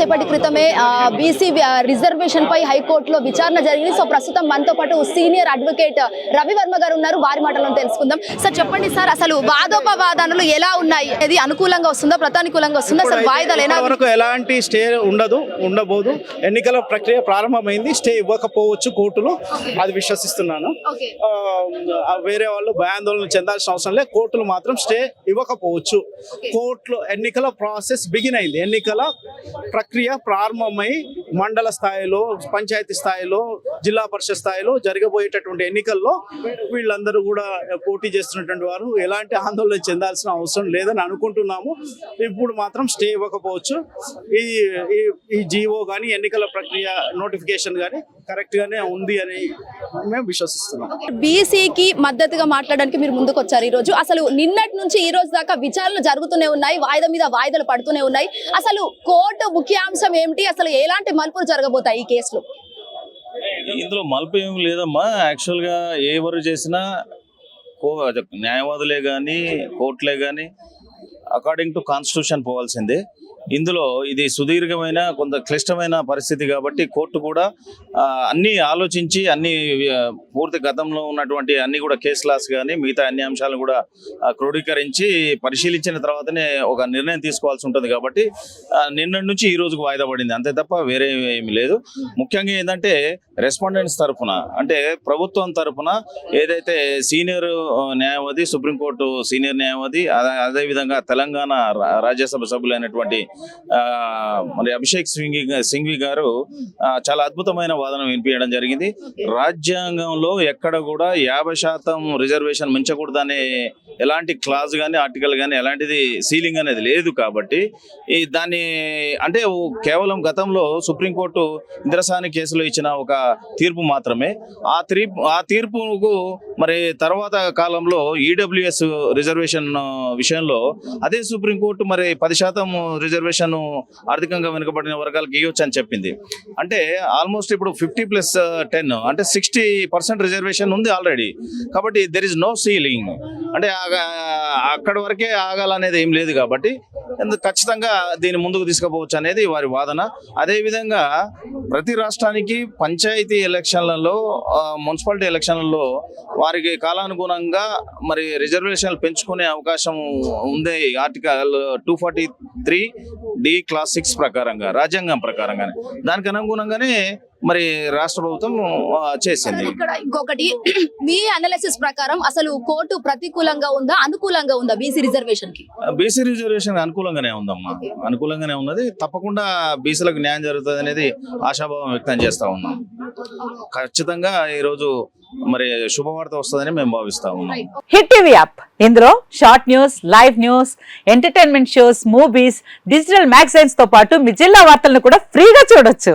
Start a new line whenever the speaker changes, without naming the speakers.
కొద్దిసేపటి క్రితమే BC reservation పై హైకోర్టులో విచారణ జరిగింది. సో ప్రస్తుతం మనతో పాటు సీనియర్ అడ్వకేట్ రవి వర్మ గారు ఉన్నారు. వారి మాటలను తెలుసుకుందాం. సార్ చెప్పండి సార్ అసలు వాదోపవాదనలు ఎలా ఉన్నాయి? ఇది అనుకూలంగా వస్తుందా ప్రతానుకూలంగా వస్తుందా? అసలు వాయిదాలు ఎలా
వరకు ఎలాంటి స్టే ఉండదు ఉండబోదు. ఎన్నికల ప్రక్రియ ప్రారంభమైంది. స్టే ఇవ్వకపోవచ్చు కోర్టులు. అది విశ్వసిస్తున్నాను. వేరే వాళ్ళు భయాందోళన చెందాల్సిన అవసరం లేదు. కోర్టులు మాత్రం స్టే ఇవ్వకపోవచ్చు. కోర్టులో ఎన్నికల ప్రాసెస్ బిగిన్ అయింది. ఎన్నికల ప్రక్రియ ప్రారంభమై మండల స్థాయిలో పంచాయతీ స్థాయిలో జిల్లా పరిషత్ స్థాయిలో జరగబోయేటటువంటి ఎన్నికల్లో వీళ్ళందరూ కూడా పోటీ చేస్తున్నటువంటి వారు. ఎలాంటి ఆందోళన చెందాల్సిన అవసరం లేదని అనుకుంటున్నాము. ఇప్పుడు మాత్రం స్టే ఇవ్వకపోవచ్చు. ఈ ఈ- జీవో కానీ ఎన్నికల ప్రక్రియ నోటిఫికేషన్ కానీ కరెక్ట్ గానే ఉంది అని మేము విశ్వసిస్తున్నాం.
బీసీకి మద్దతుగా మాట్లాడడానికి మీరు ముందుకు వచ్చారు ఈ రోజు అసలు నిన్నటి నుంచి ఈ రోజు దాకా విచారణలు జరుగుతూనే ఉన్నాయి. వాయిదా మీద వాయిదాలు పడుతూనే ఉన్నాయి. అసలు కోర్టు ముఖ్యాంశం ఏమిటి? అసలు ఎలాంటి మలుపులు జరగబోతాయి ఈ కేసులో?
ఇందులో మలుపు ఏం లేదమ్మా. యాక్చువల్గా ఎవరు చేసినా కో న్యాయవాదులే కానీ కోర్టులే కానీ అకార్డింగ్ టు కాన్స్టిట్యూషన్ పోవాల్సిందే. ఇందులో ఇది సుదీర్ఘమైన కొంత క్లిష్టమైన పరిస్థితి కాబట్టి కోర్టు కూడా అన్నీ అన్ని ఆలోచించి అన్ని పూర్తి గతంలో ఉన్నటువంటి అన్ని కూడా కేసు లాస్ కానీ మిగతా అన్ని అంశాలను కూడా క్రోడీకరించి పరిశీలించిన తర్వాతనే ఒక నిర్ణయం తీసుకోవాల్సి ఉంటుంది కాబట్టి నిన్న నుంచి ఈ రోజుకు వాయిదా పడింది. అంతే తప్ప వేరే ఏమి లేదు. ముఖ్యంగా ఏంటంటే రెస్పాండెంట్స్ తరఫున అంటే ప్రభుత్వం తరఫున ఏదైతే సీనియర్ న్యాయవాది సుప్రీంకోర్టు సీనియర్ న్యాయవాది అదే- అదేవిధంగా తెలంగాణ రా- రాజ్యసభ సభ్యులైనటువంటి మరి అభిషేక్ సింఘి సింఘ్వి గారు చాలా అద్భుతమైన వాదన వినిపించడం జరిగింది. రాజ్యాంగంలో ఎక్కడ కూడా యాభై శాతం రిజర్వేషన్ మించకూడదనే ఎలాంటి క్లాజ్ కానీ ఆర్టికల్ కానీ ఎలాంటిది సీలింగ్ అనేది లేదు కాబట్టి ఈ దాన్ని అంటే కేవలం గతంలో సుప్రీంకోర్టు ఇంద్రసాని కేసులో ఇచ్చిన ఒక తీర్పు మాత్రమే. ఆ తీర్పు ఆ తీర్పుకు మరి తర్వాత కాలంలో ఈడబ్ల్యూఎస్ రిజర్వేషన్ విషయంలో అదే సుప్రీంకోర్టు మరి పది శాతం రిజర్వేషన్ ఆర్థికంగా వెనుకబడిన వర్గాలకు ఇవ్వచ్చు అని చెప్పింది. అంటే ఆల్మోస్ట్ ఇప్పుడు ఫిఫ్టీ ప్లస్ టెన్ అంటే సిక్స్టీ పర్సెంట్ రిజర్వేషన్ ఉంది ఆల్రెడీ. కాబట్టి దెర్ ఇస్ నో సీలింగ్ అంటే అక్కడ అక్కడి వరకే ఆగాలనేది ఏం లేదు కాబట్టి ఖచ్చితంగా దీన్ని ముందుకు తీసుకుపోవచ్చు అనేది వారి వాదన. అదేవిధంగా ప్రతి రాష్ట్రానికి పంచాయతీ ఎలక్షన్లలో మున్సిపాలిటీ ఎలక్షన్లలో వారికి కాలానుగుణంగా మరి రిజర్వేషన్లు పెంచుకునే అవకాశం ఉంది article two forty three D clause six ప్రకారంగా రాజ్యాంగం ప్రకారంగానే. దానికి అనుగుణంగానే మరి రాష్ట్ర ప్రభుత్వం చేసింది.
ఇక్కడ ఇంకొకటి మీ అనాలిసిస్ ప్రకారం అసలు కోర్టు ప్రతికూలంగా ఉందా అనుకూలంగా ఉందా బీసీ రిజర్వేషన్కి?
బీసీ రిజర్వేషన్ అనుకూలంగానే ఉందమ్మా. అనుకూలంగానే ఉన్నది. తప్పకుండా బీసీలకు న్యాయం జరుగుతుంది అనేది ఆశాభావం వ్యక్తం చేస్తా ఉన్నాం. ఖచ్చితంగా ఈరోజు మరి శుభవార్త వస్తుందని మేము భావిస్తా ఉన్నాం.
హిట్ టీవీ యాప్ ఇందులో short news live news entertainment shows movies digital మ్యాగజైన్స్తో పాటు మీ జిల్లా వార్తలను కూడా ఫ్రీగా చూడొచ్చు.